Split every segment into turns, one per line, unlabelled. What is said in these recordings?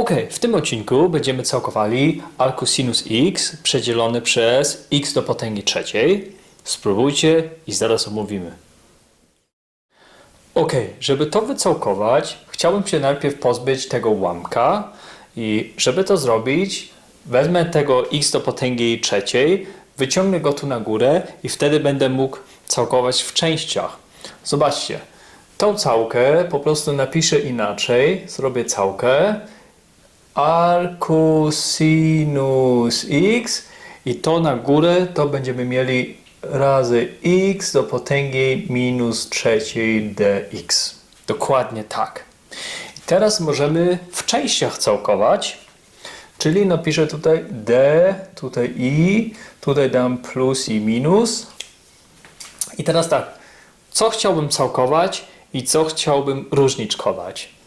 Ok, w tym odcinku będziemy całkowali arkusinus x przedzielony przez x do potęgi trzeciej. Spróbujcie i zaraz omówimy. Ok, żeby to wycałkować, chciałbym się najpierw pozbyć tego ułamka i żeby to zrobić, wezmę tego x do potęgi trzeciej, wyciągnę go tu na górę i wtedy będę mógł całkować w częściach. Zobaczcie, tą całkę po prostu napiszę inaczej, zrobię całkę arcusinus x i to na górę to będziemy mieli razy x do potęgi minus trzeciej dx. Dokładnie tak. I teraz możemy w częściach całkować, czyli napiszę tutaj d, tutaj i, tutaj dam plus i minus. I teraz tak, co chciałbym całkować i co chciałbym różniczkować?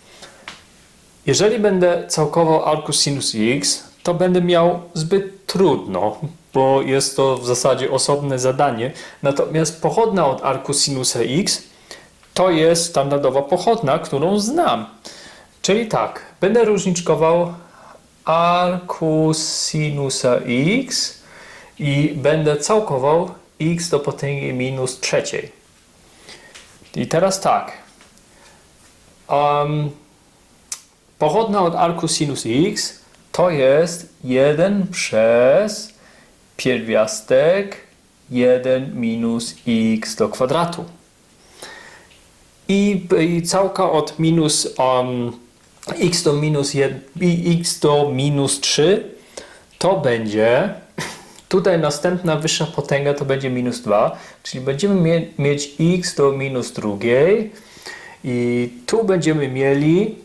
Jeżeli będę całkował arcus sinus x, to będę miał zbyt trudno, bo jest to w zasadzie osobne zadanie. Natomiast pochodna od arcus sinusa x to jest standardowa pochodna, którą znam. Czyli tak, będę różniczkował arcus sinusa x i będę całkował x do potęgi minus trzeciej. I teraz tak. Um, Pochodna od arku sinus x to jest 1 przez pierwiastek 1 minus x do kwadratu. I, i całka od minus um, x do minus 1, x do minus 3 to będzie tutaj następna wyższa potęga to będzie minus 2, czyli będziemy mie mieć x do minus drugiej i tu będziemy mieli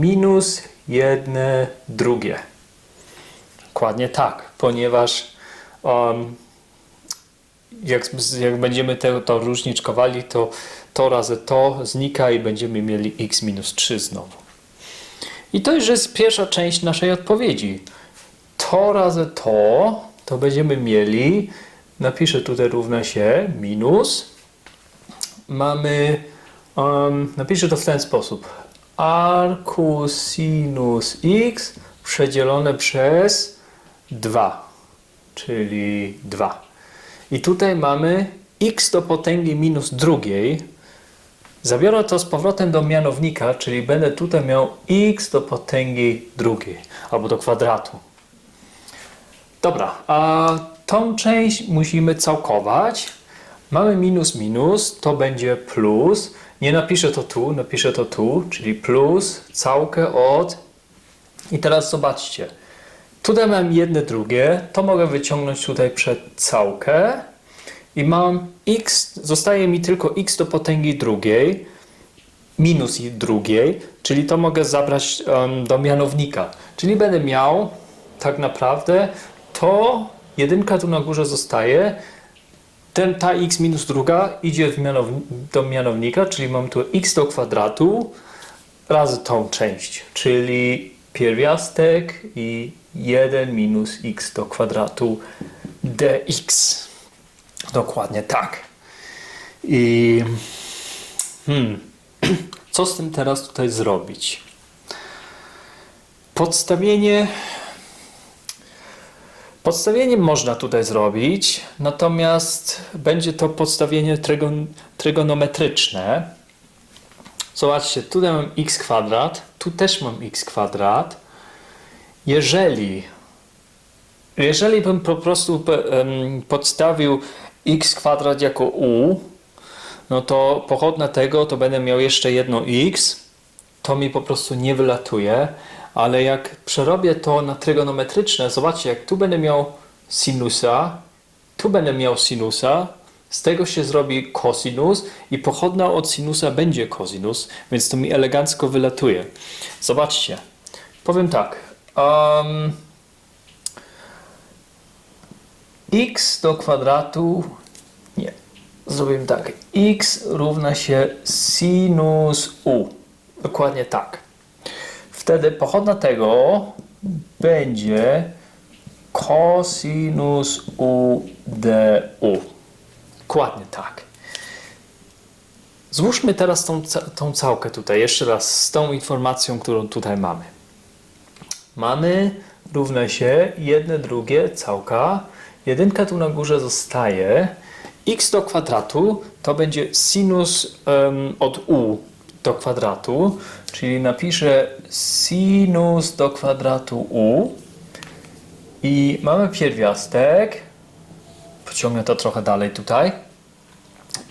minus jedne drugie. Dokładnie tak, ponieważ um, jak, jak będziemy te, to różniczkowali, to to razy to znika i będziemy mieli x minus 3 znowu. I to już jest pierwsza część naszej odpowiedzi. To razy to, to będziemy mieli, napiszę tutaj równa się, minus. Mamy, um, napiszę to w ten sposób arcusinus x przedzielone przez 2, czyli 2. I tutaj mamy x do potęgi minus drugiej. Zabiorę to z powrotem do mianownika, czyli będę tutaj miał x do potęgi drugiej, albo do kwadratu. Dobra, a tą część musimy całkować. Mamy minus minus, to będzie plus. Nie napiszę to tu, napiszę to tu, czyli plus całkę od. I teraz zobaczcie. Tutaj mam jedne drugie, to mogę wyciągnąć tutaj przed całkę. I mam x, zostaje mi tylko x do potęgi drugiej, minus i drugiej, czyli to mogę zabrać um, do mianownika. Czyli będę miał tak naprawdę to jedynka tu na górze zostaje, ten, ta x minus druga idzie mianow, do mianownika, czyli mam tu x do kwadratu razy tą część, czyli pierwiastek i 1 minus x do kwadratu dx. Dokładnie tak. I hmm, co z tym teraz tutaj zrobić? Podstawienie Podstawienie można tutaj zrobić, natomiast będzie to podstawienie trygon, trygonometryczne. Zobaczcie, tutaj mam x kwadrat, tu też mam x kwadrat. Jeżeli, jeżeli bym po prostu podstawił x kwadrat jako u, no to pochodna tego to będę miał jeszcze jedno x, to mi po prostu nie wylatuje, ale jak przerobię to na trygonometryczne, zobaczcie, jak tu będę miał sinusa, tu będę miał sinusa, z tego się zrobi cosinus i pochodna od sinusa będzie cosinus, więc to mi elegancko wylatuje. Zobaczcie, powiem tak. Um, x do kwadratu, nie, zrobimy tak. x równa się sinus u. Dokładnie tak. Wtedy pochodna tego będzie cosinus u du. Dokładnie tak. Złóżmy teraz tą, tą całkę tutaj, jeszcze raz z tą informacją, którą tutaj mamy. mamy równa się jedne, drugie, całka. Jedynka tu na górze zostaje. x do kwadratu to będzie sinus em, od u do kwadratu, czyli napiszę sinus do kwadratu u i mamy pierwiastek. Pociągnę to trochę dalej tutaj.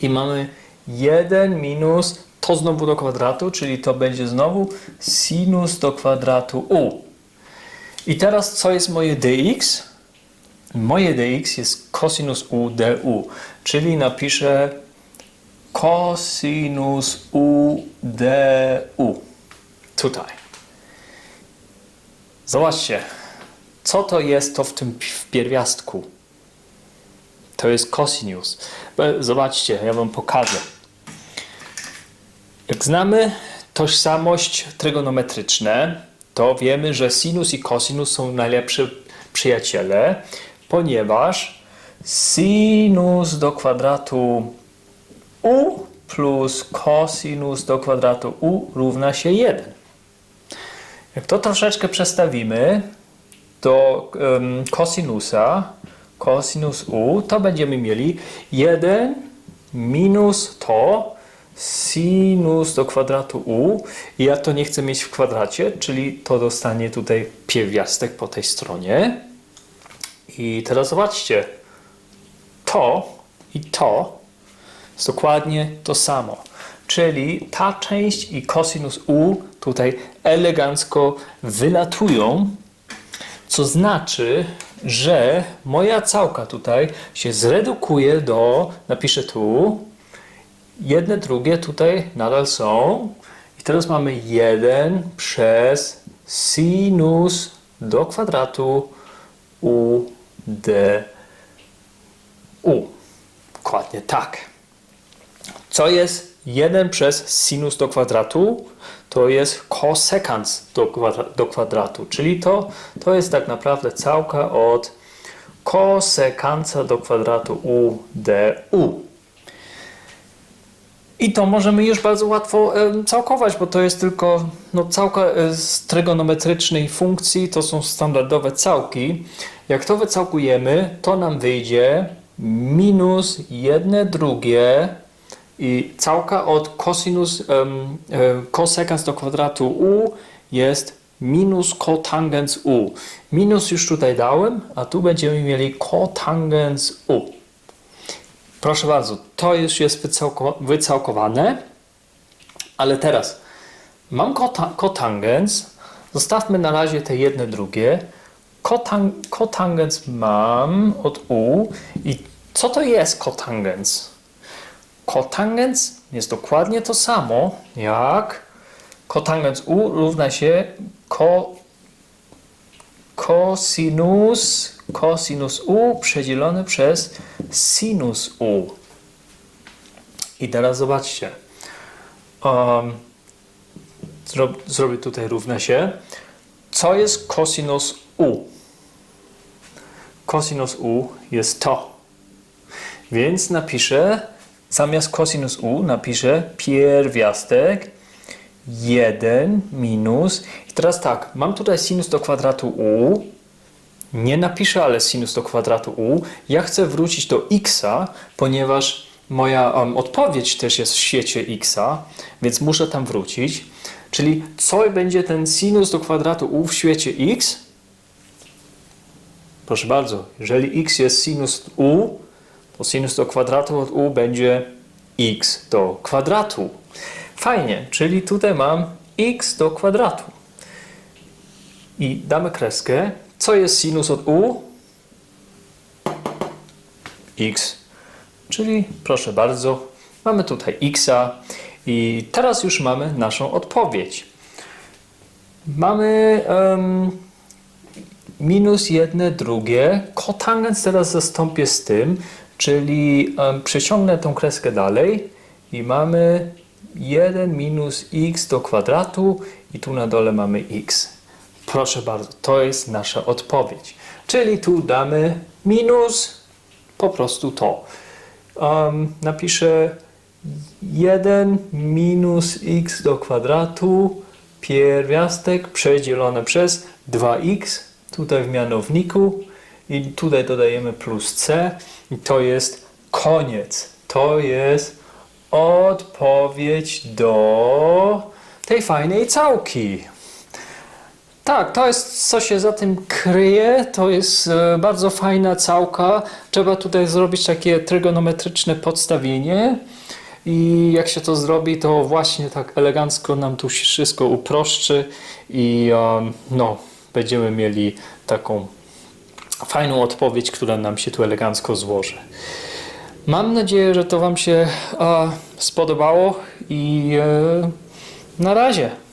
I mamy 1 minus to znowu do kwadratu, czyli to będzie znowu sinus do kwadratu u. I teraz co jest moje dx? Moje dx jest cosinus u du, czyli napiszę cosinus u du. Tutaj. Zobaczcie, co to jest to w tym w pierwiastku. To jest cosinus. Bo- Zobaczcie, ja wam pokażę. Jak znamy tożsamość trygonometryczne, to wiemy, że sinus i cosinus są najlepsze przyjaciele, ponieważ sinus do kwadratu u plus cosinus do kwadratu u równa się 1. Jak to troszeczkę przestawimy do em, cosinusa, cosinus u, to będziemy mieli 1 minus to sinus do kwadratu u i ja to nie chcę mieć w kwadracie, czyli to dostanie tutaj pierwiastek po tej stronie. I teraz zobaczcie, to i to jest dokładnie to samo. Czyli ta część i cosinus u tutaj elegancko wylatują, co znaczy, że moja całka tutaj się zredukuje do, napiszę tu, jedne, drugie tutaj nadal są. I teraz mamy 1 przez sinus do kwadratu u d u. Dokładnie tak. Co jest 1 przez sinus do kwadratu? To jest kosekans do, kwadra, do kwadratu, czyli to, to jest tak naprawdę całka od kosekansa do kwadratu u du. I to możemy już bardzo łatwo całkować, bo to jest tylko no, całka e, z trygonometrycznej funkcji, to są standardowe całki. Jak to wycałkujemy, to nam wyjdzie minus jedne drugie i całka od cosinus e, cosekans do kwadratu u jest minus cotangens u. Minus już tutaj dałem, a tu będziemy mieli cotangens u. Proszę bardzo, to już jest wycałko, wycałkowane, ale teraz mam kota, zostawmy na razie te jedne drugie. Kotang, kotangens mam od u i co to jest kotangens? Kotangens jest dokładnie to samo jak kotangens u równa się ko, cosinus, cosinus u przedzielony przez sinus u. I teraz zobaczcie. Um, zro, zrobię tutaj równa się. Co jest cosinus u? Cosinus u jest to. Więc napiszę, zamiast cosinus u napiszę pierwiastek 1 minus. I teraz tak, mam tutaj sinus do kwadratu u. Nie napiszę ale sinus do kwadratu u. Ja chcę wrócić do xa, ponieważ moja um, odpowiedź też jest w świecie xa, więc muszę tam wrócić. Czyli co będzie ten sinus do kwadratu u w świecie x? Proszę bardzo, jeżeli x jest sinus u, to sinus do kwadratu od u będzie x do kwadratu. Fajnie, czyli tutaj mam x do kwadratu. I damy kreskę. Co jest sinus od u? x. Czyli proszę bardzo, mamy tutaj xa i teraz już mamy naszą odpowiedź. Mamy em, minus jedne drugie. Kotangens teraz zastąpię z tym, czyli przeciągnę tą kreskę dalej i mamy 1 minus x do kwadratu i tu na dole mamy x. Proszę bardzo, to jest nasza odpowiedź. Czyli tu damy minus po prostu to. Um, napiszę 1 minus x do kwadratu pierwiastek przedzielone przez 2x, tutaj w mianowniku i tutaj dodajemy plus c i to jest koniec. To jest odpowiedź do tej fajnej całki. Tak, to jest co się za tym kryje. To jest e, bardzo fajna całka. Trzeba tutaj zrobić takie trygonometryczne podstawienie. I jak się to zrobi, to właśnie tak elegancko nam tu się wszystko uproszczy i em, no, będziemy mieli taką fajną odpowiedź, która nam się tu elegancko złoży. Mam nadzieję, że to Wam się spodobało i e, na razie.